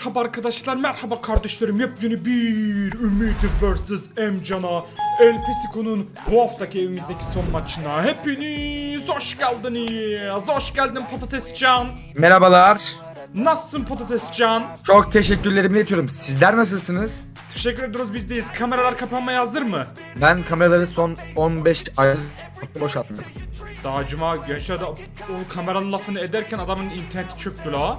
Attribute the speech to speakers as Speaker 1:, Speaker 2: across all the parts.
Speaker 1: Merhaba arkadaşlar, merhaba kardeşlerim. Yepyeni bir Ümidi vs. Emcan'a El Pesico'nun bu haftaki evimizdeki son maçına hepiniz hoş geldiniz. Hoş geldin Patatescan.
Speaker 2: Merhabalar.
Speaker 1: Nasılsın Patatescan?
Speaker 2: Çok teşekkürlerimi iletiyorum. Sizler nasılsınız?
Speaker 1: Teşekkür ediyoruz bizdeyiz. Kameralar kapanmaya hazır mı?
Speaker 2: Ben kameraları son 15 ay boşalttım.
Speaker 1: Daha cuma gençler de o kameranın lafını ederken adamın interneti çöktü la.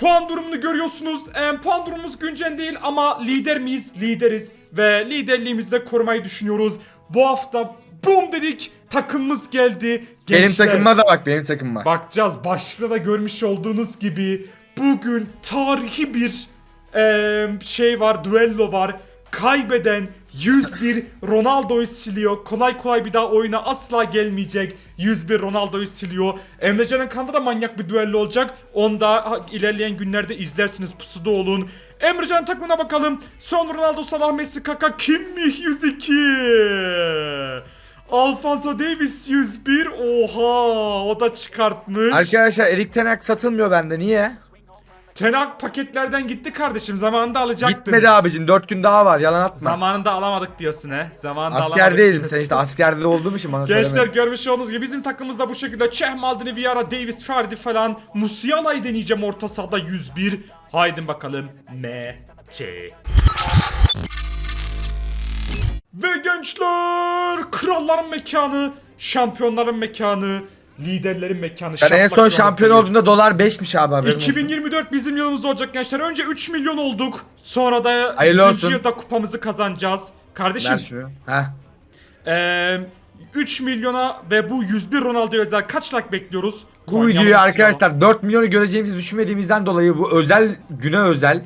Speaker 1: Puan durumunu görüyorsunuz. Ee, puan durumumuz güncel değil ama lider miyiz? Lideriz. Ve liderliğimizi de korumayı düşünüyoruz. Bu hafta bum dedik takımımız geldi.
Speaker 2: Benim
Speaker 1: Gençler,
Speaker 2: takımıma da bak benim takımıma.
Speaker 1: Bakacağız. Başlıkta da görmüş olduğunuz gibi bugün tarihi bir eee, şey var, duello var. Kaybeden 101 Ronaldo'yu siliyor. Kolay kolay bir daha oyuna asla gelmeyecek. 101 Ronaldo'yu siliyor. Emrecan'ın kanında da manyak bir düello olacak. Onu da ha, ilerleyen günlerde izlersiniz. Pusuda olun. Emrecan takımına bakalım. Son Ronaldo, Salah, Messi, Kaka, Kimmich 102. Alfonso Davis 101. Oha o da çıkartmış.
Speaker 2: Arkadaşlar Erik Tenak satılmıyor bende niye?
Speaker 1: Tenak paketlerden gitti kardeşim. Zamanında alacaktınız.
Speaker 2: Gitmedi abicim 4 gün daha var yalan atma.
Speaker 1: Zamanında alamadık diyorsun he. Zamanında alamadık
Speaker 2: Askerdeydim
Speaker 1: diyorsun.
Speaker 2: sen işte askerde olduğum için bana
Speaker 1: Gençler
Speaker 2: söylemedin.
Speaker 1: görmüş olduğunuz gibi bizim takımımızda bu şekilde Çeh Maldini, Vieira, Davis, Ferdi falan Musiala'yı deneyeceğim orta sahada 101. Haydi bakalım. M.C. Ve gençler kralların mekanı, şampiyonların mekanı, liderlerin mekanı.
Speaker 2: Ben en son şampiyon olduğumda dolar 5'miş abi haberin olsun.
Speaker 1: 2024 bizim yılımız olacak gençler. Önce 3 milyon olduk. Sonra da
Speaker 2: Hayırlı
Speaker 1: 100.
Speaker 2: olsun.
Speaker 1: yılda kupamızı kazanacağız. Kardeşim
Speaker 2: Ver şunu. Heh.
Speaker 1: eee 3 milyona ve bu 101 Ronaldo özel kaç like bekliyoruz?
Speaker 2: Bu videoyu
Speaker 1: ya.
Speaker 2: arkadaşlar 4 milyonu göreceğimizi düşünmediğimizden dolayı bu özel güne özel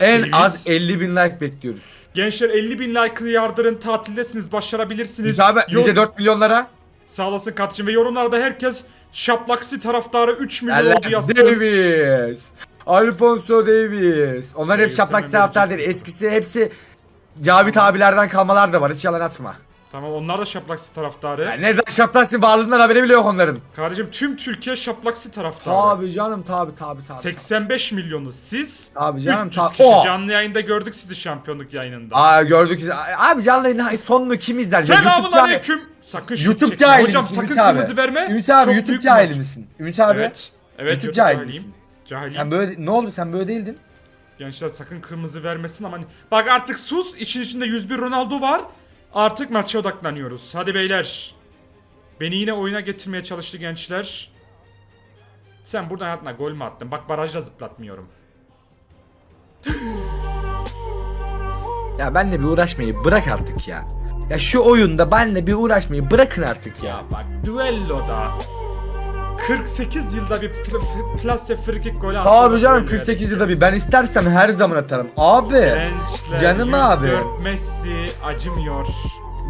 Speaker 2: en
Speaker 1: Davis.
Speaker 2: az 50 bin like bekliyoruz.
Speaker 1: Gençler 50 bin like'ı yardırın tatildesiniz başarabilirsiniz.
Speaker 2: Biz abi
Speaker 1: Yor-
Speaker 2: bize 4 milyonlara
Speaker 1: Sağ olasın kardeşim ve yorumlarda herkes şaplaksi taraftarı 3 milyon oldu yazsın.
Speaker 2: Davis. Alfonso Davis. Onlar hep
Speaker 1: Davis'e
Speaker 2: şaplak
Speaker 1: mi
Speaker 2: taraftar değil.
Speaker 1: vereceksin?
Speaker 2: Eskisi hepsi Cavit abilerden kalmalar da var. Hiç yalan atma.
Speaker 1: Tamam onlar da şaplaksi taraftarı.
Speaker 2: Ya ne zaman şaplaksın varlığından haberi bile yok onların.
Speaker 1: Kardeşim tüm Türkiye şaplaksi taraftarı.
Speaker 2: Tabi canım tabi tabi tabi.
Speaker 1: 85 milyonuz siz.
Speaker 2: Abi canım
Speaker 1: 300
Speaker 2: tabi.
Speaker 1: kişi
Speaker 2: O.
Speaker 1: canlı yayında gördük sizi şampiyonluk yayınında.
Speaker 2: Aa gördük. Abi canlı yayın sonunu kim izler? Ya
Speaker 1: Selamun
Speaker 2: YouTube cahil-
Speaker 1: aleyküm. Sakın şut
Speaker 2: YouTube
Speaker 1: çekme.
Speaker 2: cahili
Speaker 1: Hocam
Speaker 2: misin
Speaker 1: sakın
Speaker 2: Ümit abi?
Speaker 1: kırmızı verme.
Speaker 2: Ümit abi
Speaker 1: Çok
Speaker 2: YouTube
Speaker 1: büyük
Speaker 2: cahili
Speaker 1: maç.
Speaker 2: misin? Ümit abi.
Speaker 1: Evet. Evet
Speaker 2: YouTube
Speaker 1: YouTube
Speaker 2: cahili
Speaker 1: cahiliyim.
Speaker 2: misin?
Speaker 1: Cahiliyim.
Speaker 2: Sen böyle ne oldu sen böyle değildin.
Speaker 1: Gençler sakın kırmızı vermesin ama bak artık sus işin içinde 101 Ronaldo var. Artık maça odaklanıyoruz. Hadi beyler. Beni yine oyuna getirmeye çalıştı gençler. Sen buradan hayatına gol mü attın? Bak barajda zıplatmıyorum.
Speaker 2: Ya benle bir uğraşmayı bırak artık ya. Ya şu oyunda benle bir uğraşmayı bırakın artık ya.
Speaker 1: Ya bak düelloda 48 yılda bir plase free kick golü attı.
Speaker 2: Abi canım 48 yılda bir ben istersem her zaman atarım. Abi.
Speaker 1: Gençler
Speaker 2: Canım abi.
Speaker 1: 104 Messi acımıyor.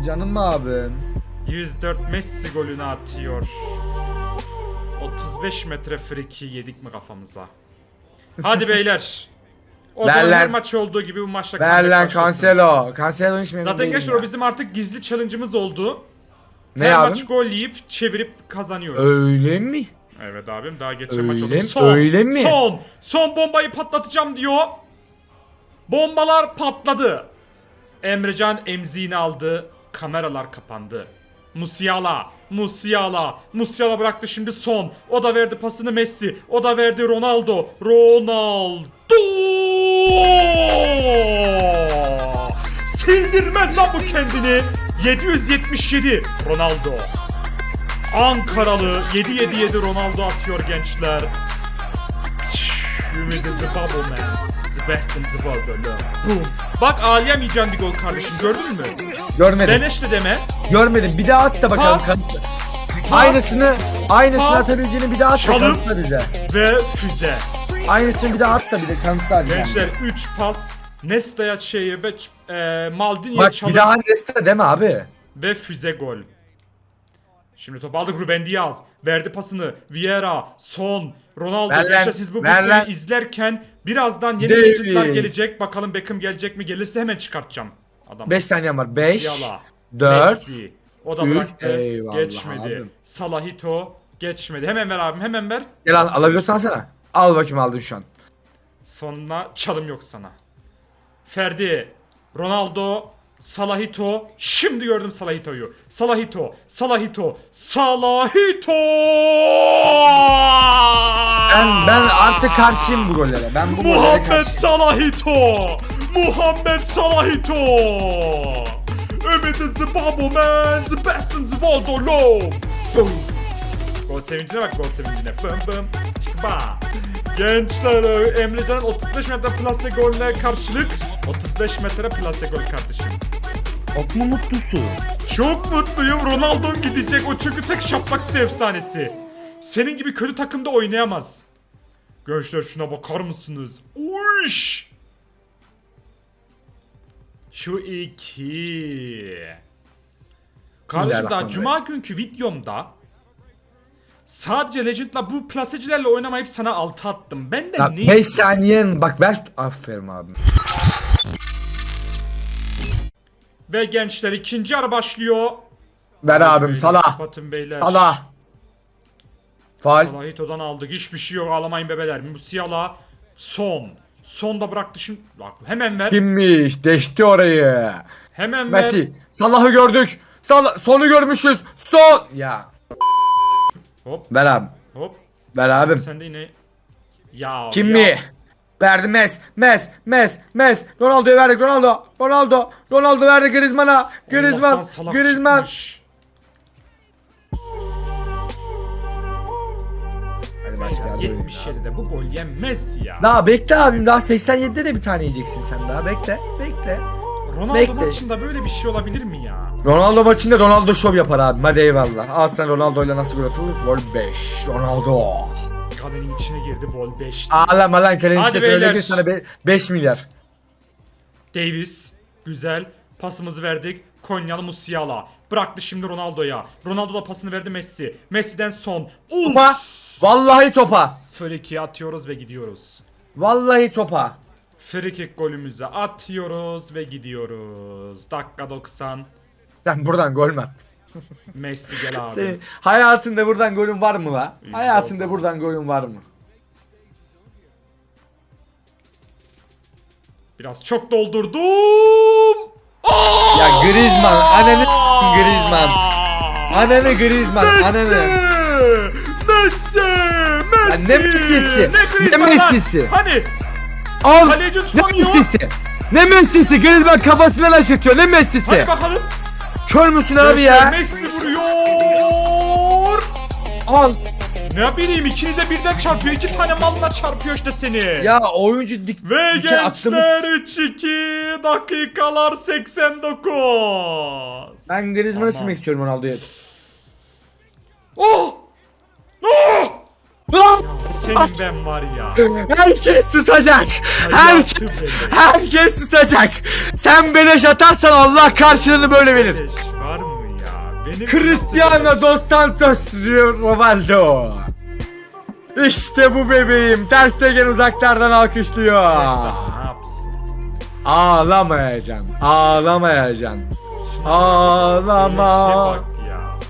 Speaker 2: Canım abim.
Speaker 1: 104 Messi golünü atıyor. 35 metre friki yedik mi kafamıza? Hadi beyler. O
Speaker 2: Ver
Speaker 1: zaman her maç olduğu gibi bu maçta
Speaker 2: Ver lan. Cancelo. Cancelo'nun hiç memnun
Speaker 1: Zaten
Speaker 2: değilim
Speaker 1: gençler
Speaker 2: ya.
Speaker 1: o bizim artık gizli challenge'ımız oldu.
Speaker 2: Ne
Speaker 1: her
Speaker 2: abim?
Speaker 1: maç gol yiyip çevirip kazanıyoruz.
Speaker 2: Öyle mi?
Speaker 1: Evet abim daha geçen
Speaker 2: Öyle
Speaker 1: maç oldu.
Speaker 2: mi?
Speaker 1: Son,
Speaker 2: Öyle mi?
Speaker 1: Son. Son bombayı patlatacağım diyor. Bombalar patladı. Emrecan emziğini aldı. Kameralar kapandı. Musiala. Musiala. Musiala bıraktı şimdi son. O da verdi pasını Messi. O da verdi Ronaldo. Ronaldo. Sildirmez lan bu kendini. 777 Ronaldo. Ankaralı 777 Ronaldo atıyor gençler. Ümit is the bubble man. The best in the world. Boom. Bak ağlayamayacağım bir gol kardeşim gördün mü?
Speaker 2: Görmedim.
Speaker 1: Beleş de deme.
Speaker 2: Görmedim. Bir daha at da bakalım.
Speaker 1: Pas.
Speaker 2: Aynısını aynısını
Speaker 1: Pas.
Speaker 2: atabileceğini bir daha at da
Speaker 1: Çalım.
Speaker 2: kanıtla bize.
Speaker 1: Ve füze.
Speaker 2: Aynısını bir daha at da bir de kanıtla bize.
Speaker 1: Gençler 3 pas. Nesta'ya şeye ve e, Maldini'ye
Speaker 2: Bak
Speaker 1: çalım
Speaker 2: bir daha Nesta deme abi.
Speaker 1: ve füze gol. Şimdi top aldık Ruben Diaz. Verdi pasını. Vieira, Son, Ronaldo.
Speaker 2: Ver lan,
Speaker 1: Gençler siz bu
Speaker 2: ver
Speaker 1: videoyu
Speaker 2: lan.
Speaker 1: izlerken birazdan yeni
Speaker 2: Davis.
Speaker 1: legendlar gelecek. Bakalım Beckham gelecek mi? Gelirse hemen çıkartacağım. Adam.
Speaker 2: 5 saniyem var. 5
Speaker 1: Yala.
Speaker 2: 4
Speaker 1: Messi. O da
Speaker 2: üç.
Speaker 1: bıraktı.
Speaker 2: Eyvallah
Speaker 1: Geçmedi.
Speaker 2: abim.
Speaker 1: Salahito geçmedi. Hemen ver abim hemen ver.
Speaker 2: Gel al, alabiliyorsan sana. Al bakayım aldın şu an.
Speaker 1: Sonra çalım yok sana. Ferdi, Ronaldo, Salahito. Şimdi gördüm Salahito'yu. Salahito, Salahito, Salahito!
Speaker 2: Ben, ben artık karşıyım bu gollere. Ben bu gollere
Speaker 1: Muhammed
Speaker 2: karşıyım.
Speaker 1: Salahito! Muhammed Salahito! Ümit is the bubble man, the best in the world, oh no! Boom! Gol sevincine bak gol sevincine. Bım bım. Çıkma. Gençler Emrecan'ın 35 metre plase golüne karşılık 35 metre plase gol kardeşim.
Speaker 2: Çok mu mutlusun?
Speaker 1: Çok mutluyum. Ronaldo gidecek. O çünkü tek şaplaksı efsanesi. Senin gibi kötü takımda oynayamaz. Gençler şuna bakar mısınız? Uş! Şu iki. Kardeşim daha cuma günkü videomda sadece Legend'la bu plasecilerle oynamayıp sana altı attım. Ben de
Speaker 2: Ya
Speaker 1: ne
Speaker 2: 5
Speaker 1: istiyorsun?
Speaker 2: saniyen bak ver. Aferin abim.
Speaker 1: Ve gençler ikinci yarı başlıyor.
Speaker 2: Ver abim
Speaker 1: Beyler,
Speaker 2: Salah.
Speaker 1: Kapatın beyler.
Speaker 2: Salah. Faal.
Speaker 1: Salahito'dan aldık. Hiçbir şey yok. Ağlamayın bebeler. Musiala. Son. Son da bıraktı şimdi. Bak hemen ver.
Speaker 2: Kimmiş? Deşti orayı.
Speaker 1: Hemen ver.
Speaker 2: Messi. Salah'ı gördük. Salah. Sonu görmüşüz. Son. Ya.
Speaker 1: Hop
Speaker 2: Ver abim.
Speaker 1: hop.
Speaker 2: Ver abim.
Speaker 1: Sen de yine. Ya.
Speaker 2: Kim
Speaker 1: ya.
Speaker 2: mi? Verdi Mes, Mes, Mes, Mes. Ronaldo'ya verdik Ronaldo. Ronaldo. Ronaldo verdi Griezmann'a. Griezmann. Griezmann.
Speaker 1: çıkmış.
Speaker 2: Hadi başka yerde oynayın abi.
Speaker 1: 77'de bu gol yenmez ya.
Speaker 2: Daha bekle abim daha 87'de de bir tane yiyeceksin sen daha bekle bekle.
Speaker 1: Ronaldo
Speaker 2: bekle.
Speaker 1: maçında böyle bir şey olabilir mi ya?
Speaker 2: Ronaldo maçında Ronaldo şov yapar abi hadi eyvallah. Al sen Ronaldo ile nasıl gol atılır? Gol 5. Ronaldo.
Speaker 1: Kalenin içine girdi gol 5.
Speaker 2: Ağlama lan kalenin
Speaker 1: Hadi
Speaker 2: içine
Speaker 1: beyler.
Speaker 2: söyledim sana 5 milyar.
Speaker 1: Davis. Güzel. Pasımızı verdik. Konyalı Musiala. Bıraktı şimdi Ronaldo'ya. Ronaldo da pasını verdi Messi. Messi'den son. Uf!
Speaker 2: Topa. Vallahi topa.
Speaker 1: Friki atıyoruz ve gidiyoruz.
Speaker 2: Vallahi topa.
Speaker 1: Frikik golümüzü atıyoruz ve gidiyoruz. Dakika 90.
Speaker 2: Sen buradan gol mü attın?
Speaker 1: Messi gel abi.
Speaker 2: Senin hayatında buradan golün var mı la?
Speaker 1: İyi,
Speaker 2: Hayatında
Speaker 1: olsun.
Speaker 2: buradan golün var mı?
Speaker 1: Biraz çok doldurdum. Aa!
Speaker 2: Ya Griezmann, ananı Griezmann. Ananı Griezmann,
Speaker 1: Messi!
Speaker 2: ananı.
Speaker 1: Messi! Messi!
Speaker 2: ne Messi'si? Ne
Speaker 1: Griezmann lan?
Speaker 2: Messi'si?
Speaker 1: Hani
Speaker 2: Al.
Speaker 1: Kaleci
Speaker 2: Ne
Speaker 1: tutamıyor.
Speaker 2: Messi'si? Ne Messi'si? Griezmann kafasından aşırtıyor. Ne Messi'si?
Speaker 1: hadi bakalım.
Speaker 2: Kör müsün abi ya?
Speaker 1: Messi vuruyor.
Speaker 2: Al.
Speaker 1: Ne bileyim ikinize birden çarpıyor. iki tane malla çarpıyor işte seni.
Speaker 2: Ya oyuncu dik
Speaker 1: Ve
Speaker 2: diken
Speaker 1: gençler
Speaker 2: attığımız-
Speaker 1: 3-2 dakikalar 89.
Speaker 2: Ben Griezmann'ı silmek istiyorum Ronaldo'ya.
Speaker 1: Oh! Senin ben var ya.
Speaker 2: Herkes susacak. Herkes, herkes susacak. Sen beleş atarsan Allah karşılığını böyle verir.
Speaker 1: Var mı ya? Benim
Speaker 2: Cristiano dos Santos Ronaldo. İşte bu bebeğim. Ter Stegen uzaklardan alkışlıyor.
Speaker 1: Ne yapsın?
Speaker 2: Ağlamayacaksın. Ağlamayacaksın. Ağlama.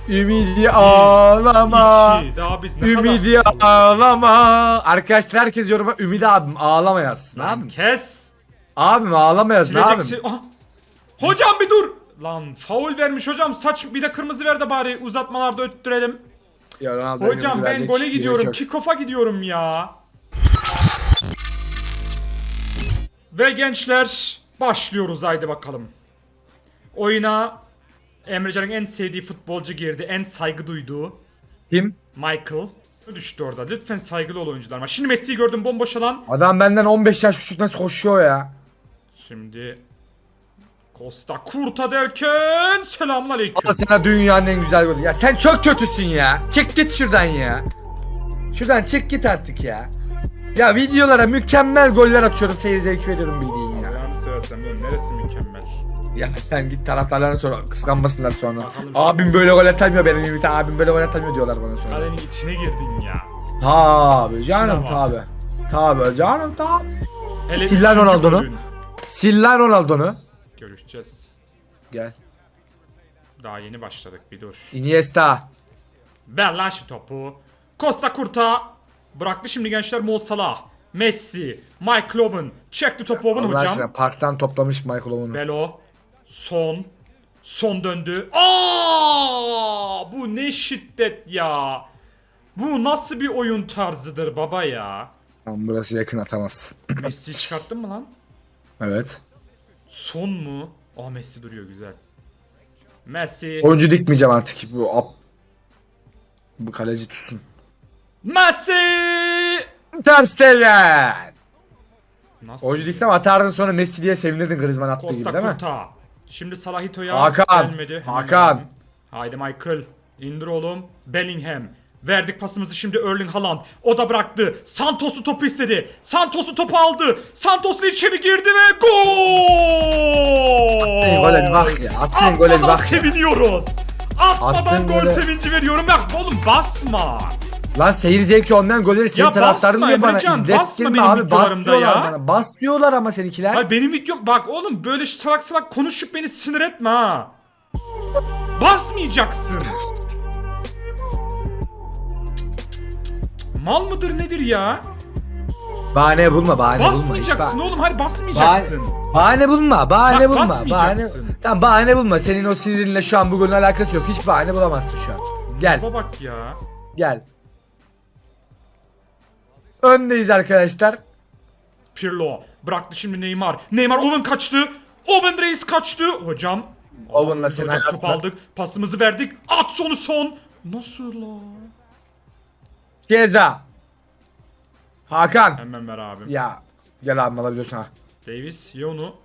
Speaker 2: Ümidi ağlama.
Speaker 1: İki. Daha biz ne
Speaker 2: Ümidi
Speaker 1: kadar...
Speaker 2: ağlama. Arkadaşlar herkes yoruma Ümidi abim ağlama yazsın abim.
Speaker 1: kes.
Speaker 2: Abim ağlama yazsın abim.
Speaker 1: Sileceksin. Ah! Hocam bir dur. Lan faul vermiş hocam. Saç bir de kırmızı ver de bari uzatmalarda öttürelim.
Speaker 2: Ya Ronaldo
Speaker 1: Hocam ben gole
Speaker 2: gibi
Speaker 1: gidiyorum. Kickoff'a gidiyorum ya. Ve gençler başlıyoruz haydi bakalım. Oyuna Emrecan'ın en sevdiği futbolcu girdi. En saygı duyduğu
Speaker 2: Kim?
Speaker 1: Michael. Düştü orada. Lütfen saygılı ol oyuncular. Şimdi Messi'yi gördüm bomboş alan.
Speaker 2: Adam benden 15 yaş küçük nasıl koşuyor ya?
Speaker 1: Şimdi Costa Kurta derken selamünaleyküm.
Speaker 2: Al sana dünyanın en güzel golü. Ya sen çok kötüsün ya. Çık git şuradan ya. Şuradan çık git artık ya. Ya videolara mükemmel goller atıyorum. Seyir zevki veriyorum bildiğin ya.
Speaker 1: Allah'ını seversen bunun neresi mükemmel?
Speaker 2: Ya sen git taraftarlarına sor. Kıskanmasınlar sonra.
Speaker 1: Bakalım.
Speaker 2: Abim böyle gol atamıyor benim Ümit abim böyle gol atamıyor diyorlar bana sonra.
Speaker 1: Kalenin içine girdin ya.
Speaker 2: Tabi canım tabi. Tabi canım tabi.
Speaker 1: Hele
Speaker 2: Sil lan
Speaker 1: üçüncü
Speaker 2: Ronaldo'nu.
Speaker 1: golün.
Speaker 2: Sil lan Ronaldo'nu.
Speaker 1: Görüşeceğiz.
Speaker 2: Gel.
Speaker 1: Daha yeni başladık bir dur.
Speaker 2: Iniesta.
Speaker 1: Ver lan şu topu. Costa Kurta. Bıraktı şimdi gençler Mo Salah. Messi, Mike Owen. Çekti topu Owen hocam.
Speaker 2: aşkına parktan toplamış Michael Owen'u.
Speaker 1: Belo. Son. Son döndü. Aa! Bu ne şiddet ya. Bu nasıl bir oyun tarzıdır baba ya.
Speaker 2: Tamam burası yakın atamaz.
Speaker 1: Messi'yi çıkarttın mı lan?
Speaker 2: evet.
Speaker 1: Son mu? Aa Messi duruyor güzel. Messi.
Speaker 2: Oyuncu dikmeyeceğim artık bu ap. Bu kaleci tutsun.
Speaker 1: Messi!
Speaker 2: Ter Stegen.
Speaker 1: Nasıl?
Speaker 2: Oyuncu diksem atardın sonra Messi diye sevinirdin Griezmann attığı gibi
Speaker 1: Costa
Speaker 2: değil mi?
Speaker 1: Curta. Şimdi Salahito'ya
Speaker 2: Hakan.
Speaker 1: gelmedi.
Speaker 2: Hakan.
Speaker 1: Haydi Michael. İndir oğlum. Bellingham. Verdik pasımızı şimdi Erling Haaland. O da bıraktı. Santos'u topu istedi. Santos'u topu aldı. Santos'u içeri girdi ve gol!
Speaker 2: Attığın gole bir bak ya. Bak ya.
Speaker 1: seviniyoruz. Atmadan gol
Speaker 2: gole-
Speaker 1: sevinci veriyorum. Bak oğlum basma.
Speaker 2: Lan seyir zevki olmayan golleri senin taraftarın diye bana
Speaker 1: Emrecan, basma benim
Speaker 2: abi. Bas diyorlar
Speaker 1: ya.
Speaker 2: bana. Bas diyorlar ama seninkiler.
Speaker 1: Hayır benim videom bak oğlum böyle salak salak konuşup beni sinir etme ha. Basmayacaksın. Mal mıdır nedir ya?
Speaker 2: Bahane bulma bahane bulma.
Speaker 1: Basmayacaksın oğlum hayır basmayacaksın.
Speaker 2: Bahane bulma, bahane
Speaker 1: Bak,
Speaker 2: bulma. Bahane...
Speaker 1: basmayacaksın.
Speaker 2: Tamam bahane bulma. Senin o sinirinle şu an bu golün alakası yok. Hiç bahane bulamazsın şu an. Gel,
Speaker 1: Baba bak ya.
Speaker 2: gel. Öndeyiz arkadaşlar.
Speaker 1: Pirlo bıraktı şimdi Neymar. Neymar Owen kaçtı. Owen Reis kaçtı. Hocam.
Speaker 2: Owen'la sen
Speaker 1: Hocam top aldık. Pasımızı verdik. At sonu son. Nasıl la?
Speaker 2: Geza. Hakan.
Speaker 1: Hemen ver abim.
Speaker 2: Ya. Gel abim alabiliyorsun ha.
Speaker 1: Davis ye onu.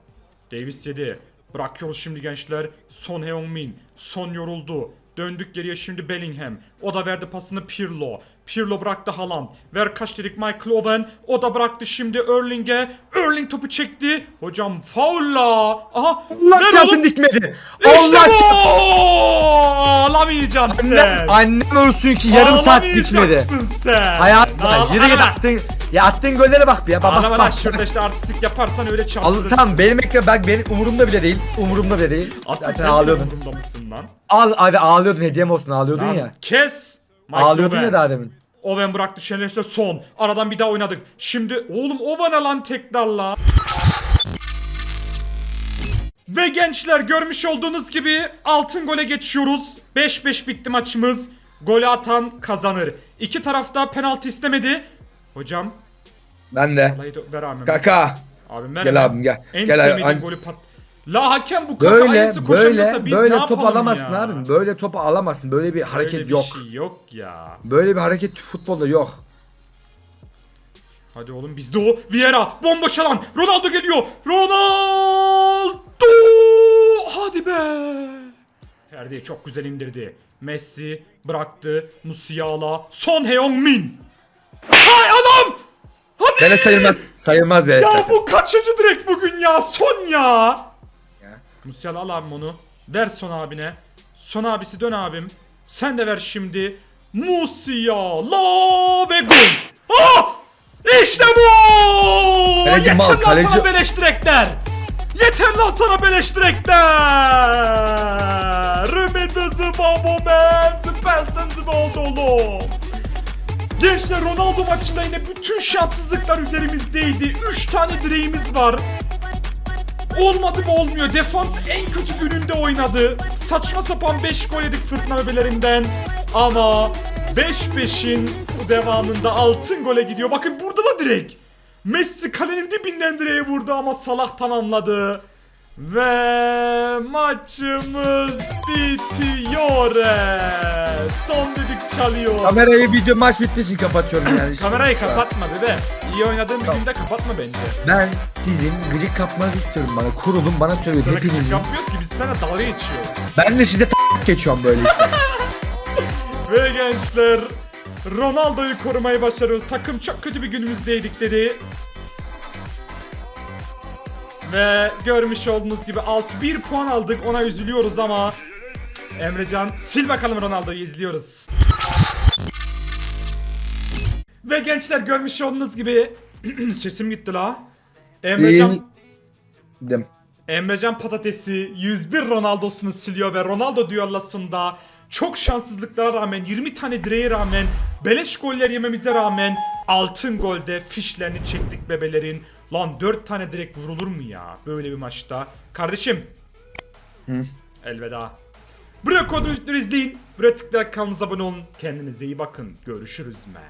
Speaker 1: Davis yedi. Bırakıyoruz şimdi gençler. Son Heung-min. Son yoruldu. Döndük geriye şimdi Bellingham. O da verdi pasını Pirlo. Pirlo bıraktı Haaland. Ver kaç dedik Michael Owen. O da bıraktı şimdi Erling'e. Erling topu çekti. Hocam faulla. Aha.
Speaker 2: Allah çatın dikmedi.
Speaker 1: İşte
Speaker 2: Allah
Speaker 1: bu. Alamayacaksın
Speaker 2: Annem,
Speaker 1: sen.
Speaker 2: annem ölsün ki yarım saat dikmedi.
Speaker 1: Sen.
Speaker 2: Hayatım yürü git attın. Ya attığın gollere bak bir ya. Bak bak bak.
Speaker 1: şurada işte artistik yaparsan öyle
Speaker 2: Al,
Speaker 1: çarpılırsın.
Speaker 2: tamam benim ekran bak benim umurumda bile değil. Umurumda bile değil. Zaten
Speaker 1: sen
Speaker 2: ağlıyordun.
Speaker 1: umurumda mısın lan?
Speaker 2: Al hadi ağlıyordun hediyem olsun ağlıyordun
Speaker 1: Lan
Speaker 2: ya.
Speaker 1: Kes.
Speaker 2: Ağlıyordun
Speaker 1: Owen.
Speaker 2: ya daha demin.
Speaker 1: Owen bıraktı Şenes'te son. Aradan bir daha oynadık. Şimdi oğlum Owen'a lan tekrarla. Ve gençler görmüş olduğunuz gibi altın gole geçiyoruz. 5-5 bitti maçımız. Golü atan kazanır. İki tarafta penaltı istemedi. Hocam.
Speaker 2: Ben de.
Speaker 1: Vallahi de- ver abim.
Speaker 2: Kaka.
Speaker 1: Abim ver.
Speaker 2: Gel abim, gel.
Speaker 1: En
Speaker 2: Gel
Speaker 1: sevmediğim
Speaker 2: an-
Speaker 1: golü pat. La hakem bu kaka
Speaker 2: Böyle
Speaker 1: koşamıyorsa
Speaker 2: böyle
Speaker 1: biz
Speaker 2: böyle
Speaker 1: ne
Speaker 2: top alamazsın
Speaker 1: ya?
Speaker 2: abim. Böyle topu alamazsın. Böyle bir hareket
Speaker 1: Böyle bir
Speaker 2: yok.
Speaker 1: şey yok ya.
Speaker 2: Böyle bir hareket futbolda yok.
Speaker 1: Hadi oğlum bizde o. Vieira bomboş alan. Ronaldo geliyor. Ronaldo! Hadi be. Ferdi çok güzel indirdi. Messi bıraktı. Musiala. Son Heung-min. Hay anam! Hadi!
Speaker 2: Bele sayılmaz. Sayılmaz be
Speaker 1: Ya
Speaker 2: zaten.
Speaker 1: bu kaçıncı direkt bugün ya? Son ya.
Speaker 2: Ya.
Speaker 1: Musiala al abim onu. Ver son abine. Son abisi dön abim. Sen de ver şimdi. Musiala ve gol. Ah! İşte bu!
Speaker 2: Kaleci
Speaker 1: Yeter
Speaker 2: mal,
Speaker 1: lan
Speaker 2: kaleci-
Speaker 1: sana beleş direkler. Yeter lan sana beleş direkler. Rümedası babomen. Oldu oğlum. Gençler Ronaldo maçında yine bütün şanssızlıklar üzerimizdeydi. 3 tane direğimiz var. Olmadı mı olmuyor. Defans en kötü gününde oynadı. Saçma sapan 5 gol yedik fırtına bebelerinden. Ama 5-5'in devamında altın gole gidiyor. Bakın burada da direk. Messi kalenin dibinden direğe vurdu ama Salah tamamladı. Ve maçımız bitiyor. Son düdük çalıyor.
Speaker 2: Kamerayı video maç bittiği için kapatıyorum yani.
Speaker 1: Kamerayı kapatma bebe. İyi oynadığın bir günde kapatma bence.
Speaker 2: Ben sizin gıcık kapmanızı istiyorum bana. Kurulun bana söyleyin
Speaker 1: Sana küçük
Speaker 2: hepinizin.
Speaker 1: yapmıyoruz ki biz sana dalga geçiyoruz.
Speaker 2: Ben de size t- geçiyorum böyle işte.
Speaker 1: Ve gençler Ronaldo'yu korumayı başarıyoruz. Takım çok kötü bir günümüzdeydik dedi. Ve görmüş olduğunuz gibi 6-1 puan aldık. Ona üzülüyoruz ama Emrecan sil bakalım Ronaldo'yu izliyoruz. Ve gençler görmüş olduğunuz gibi sesim gitti la. Emrecan
Speaker 2: Dim.
Speaker 1: Emrecan Patatesi 101 Ronaldo'sunu siliyor ve Ronaldo düellasında çok şanssızlıklara rağmen 20 tane direğe rağmen beleş goller yememize rağmen altın golde fişlerini çektik bebelerin. Lan 4 tane direk vurulur mu ya böyle bir maçta? Kardeşim. Elveda. Buraya kodu izleyin. Buraya tıklayarak kanalımıza abone olun. Kendinize iyi bakın. Görüşürüz man.